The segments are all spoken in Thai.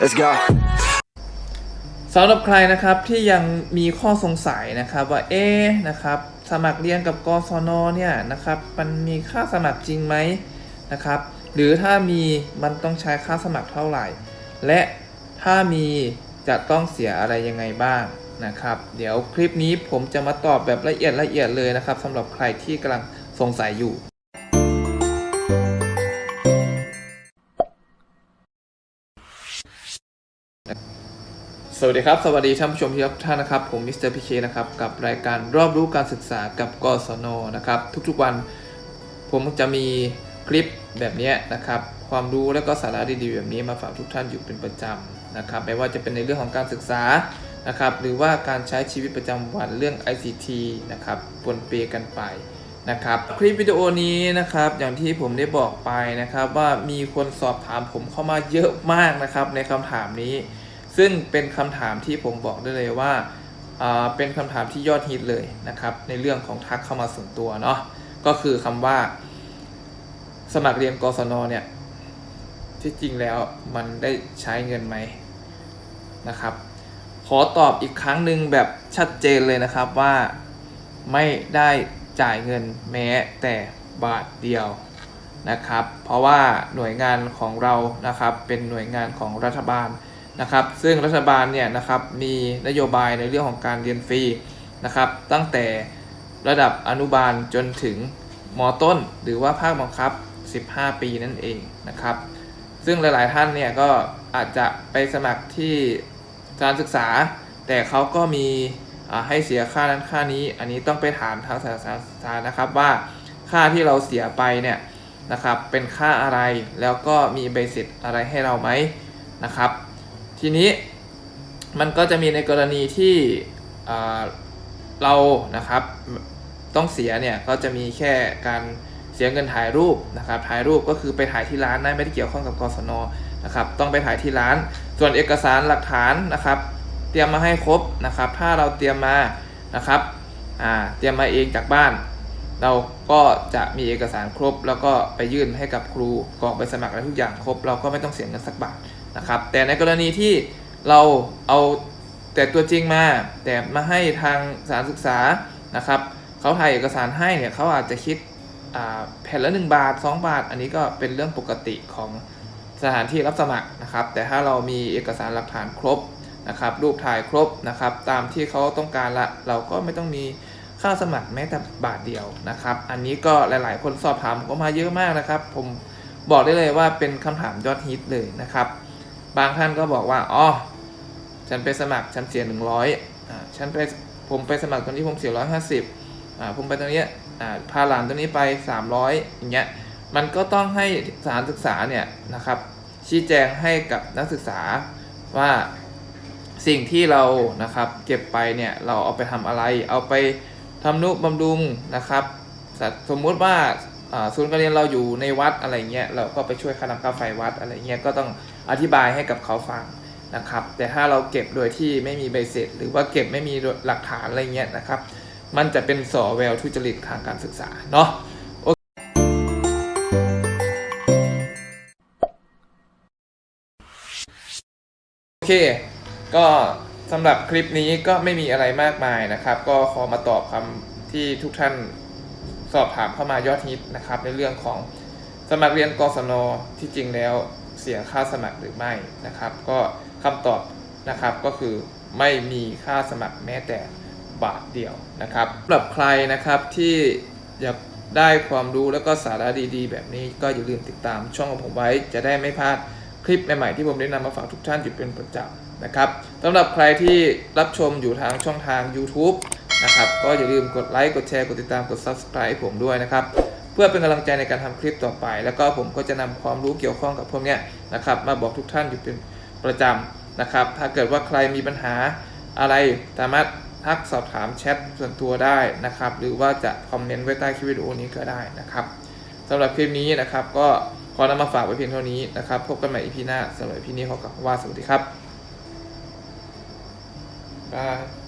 Let's go. สำหรับใครนะครับที่ยังมีข้อสงสัยนะครับว่าเอ๊นะครับสมัครเรียนกับกศนเนี่ยนะครับมันมีค่าสมัครจริงไหมนะครับหรือถ้ามีมันต้องใช้ค่าสมัครเท่าไหร่ และถ้ามีจะต้องเสียอะไรยังไงบ้างนะครับ เดี๋ยวคลิปนี้ผมจะมาตอบแบบละเอียดละเอียดเลยนะครับสำหรับใครที่กำลังสงสัยอยู่ สวัสดีครับ สวัสดีท่านผู้ชมที่รักทุกท่านนะครับ ผมมิสเตอร์พีเคนะครับ กับรายการรอบรู้การศึกษากับกศนนะครับ ทุกๆวันผมจะมีคลิปแบบนี้นะครับ ความรู้และก็สาระดีๆแบบนี้มาฝากทุกท่านอยู่เป็นประจำนะครับไม่ว่าจะเป็นในเรื่องของการศึกษานะครับ หรือว่าการใช้ชีวิตประจำวันเรื่อง ICT นะครับปนเปกันไปนะครับคลิปวิดีโอนี้นะครับอย่างที่ผมได้บอกไปนะครับว่ามีคนสอบถามผมเข้ามาเยอะมากนะครับในคำถามนี้ ซึ่งเป็นคำถามที่ผมบอกได้เลยว่าเป็นคำถามที่ยอดฮิตเลยนะครับ ในเรื่องของทักเข้ามาส่วนตัวเนาะก็คือคำว่า สมัครเรียนกศนเนี่ยที่จริงแล้วมันได้ใช้เงินไหมนะครับ ขอตอบอีกครั้งหนึ่งแบบชัดเจนเลยนะครับว่าไม่ได้จ่ายเงินแม้แต่บาทเดียวนะครับ เพราะว่าหน่วยงานของเรานะครับเป็นหน่วยงานของรัฐบาล นะครับ ซึ่งรัฐบาลเนี่ยนะครับมีนโยบายในเรื่องของการเรียนฟรีนะครับ ตั้งแต่ระดับอนุบาลจนถึงมต้น หรือว่าภาคบังคับ 15 ปีนั่นเองนะครับ ซึ่งหลาย ๆ ท่านเนี่ยก็อาจจะไปสมัครที่การศึกษา แต่เขาก็มีให้เสียค่านั้นค่านี้ อันนี้ต้องไปถามทางสถานศึกษานะครับว่าค่าที่เราเสียไปเนี่ยนะครับเป็นค่าอะไรแล้วก็มีใบเสร็จอะไรให้เราไหมนะครับ ทีนี้มันก็จะมีในกรณีที่เรานะครับต้องเสียเนี่ยก็จะมีแค่การเสียเงินถ่ายรูปนะครับถ่ายรูปก็คือไปถ่ายที่ร้านนะไม่ได้เกี่ยวข้องกับกศนนะครับต้องไปถ่ายที่ร้าน ส่วนเอกสารหลักฐานนะครับ เตรียมมาให้ครบนะครับ ถ้าเราเตรียมมานะครับเตรียมมาเองจากบ้าน เราก็จะมีเอกสารครบ แล้วก็ไปยื่นให้กับครูกรอกใบสมัครอะไรทุกอย่างครบ เราก็ไม่ต้องเสียเงินสักบาท นะครับ แต่ในกรณีที่เราเอาแต่ตัวจริงมา แต่มาให้ทางสานศึกษานะครับเขาถ่ายเอกสารให้เนี่ยเขาอาจจะคิดแผ่นละ 1 บาท 2 บาท อันนี้ก็เป็นเรื่องปกติของสถานที่รับสมัครนะครับ แต่ถ้าเรามีเอกสารหลักฐานครบนะครับ รูปถ่ายครบนะครับ ตามที่เขาต้องการละ เราก็ไม่ต้องมีค่าสมัครแม้แต่บาทเดียวนะครับ อันนี้ก็หลาย ๆ คนสอบถามผมก็มาเยอะมากนะครับ ผมบอกได้เลยว่าเป็นคำถามยอดฮิตเลยนะครับ บางท่านก็บอกว่าอ๋อฉันไปสมัครฉันเสียหนึ่งร้อยอ่าฉันไปผมไปสมัครตรงนี้ผมเสียร้อยห้าสิบอ่าผมไปตรงนี้อ่าพาหลานตรงนี้ไปสามร้อยอย่างเงี้ยมันก็ต้องให้สถานศึกษาเนี่ยนะครับชี้แจงให้กับนักศึกษาว่าสิ่งที่เรานะครับเก็บไปเนี่ยเราเอาไปทำอะไร เอาไปทำนุบำรุงนะครับ สมมุติว่า ศูนย์การเรียนเราอยู่ในวัดอะไรเงี้ยเราก็ไปช่วยค่าน้ำค่าไฟวัดอะไรเงี้ยก็ต้องอธิบายให้กับเขาฟังนะครับ แต่ถ้าเราเก็บโดยที่ไม่มีใบเสร็จ หรือว่าเก็บไม่มีหลักฐานอะไรเงี้ยนะครับ มันจะเป็นสอแววทุจริตทางการศึกษาเนาะโอเค ก็สำหรับคลิปนี้ก็ไม่มีอะไรมากมายนะครับ ก็ขอมาตอบคำที่ทุกท่าน สอบถามเข้ามายอดฮิตนะครับ ในเรื่องของสมัครเรียนกศนที่จริงแล้วเสียค่าสมัครหรือไม่นะครับ ก็คำตอบนะครับก็คือไม่มีค่าสมัครแม้แต่บาทเดียวนะครับสำหรับใครนะครับที่อยากได้ความรู้แล้วก็สาระดีๆ แบบนี้ก็อย่าลืมติดตามช่องของผมไว้ จะได้ไม่พลาดคลิปใหม่ๆที่ผมได้นำมาฝากทุกท่านอยู่เป็นประจำนะครับสำหรับใครที่รับชมอยู่ทางช่องทาง YouTube นะครับ ก็อย่าลืมกดไลค์กดแชร์กดติดตามกด Subscribe ผมด้วยนะครับ เพื่อเป็นกำลังใจในการทำคลิปต่อไป แล้วก็ผมก็จะนำความรู้เกี่ยวข้องกับพวกนี้นะครับ มาบอกทุกท่านอยู่เป็นประจำนะครับ ถ้าเกิดว่าใครมีปัญหาอะไรสามารถทักสอบถามแชทส่วนตัวได้นะครับ หรือว่าจะคอมเมนต์ไว้ใต้คลิปวิดีโอนี้ก็ได้นะครับสำหรับคลิปนี้นะครับ ก็ขอนำมาฝากไว้เพียงเท่านี้นะครับ พบกันใหม่อีพีหน้าสำหรับอีพีนี้ขอกล่าวว่าสวัสดีครับบาย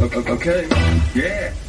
Okay. Yeah.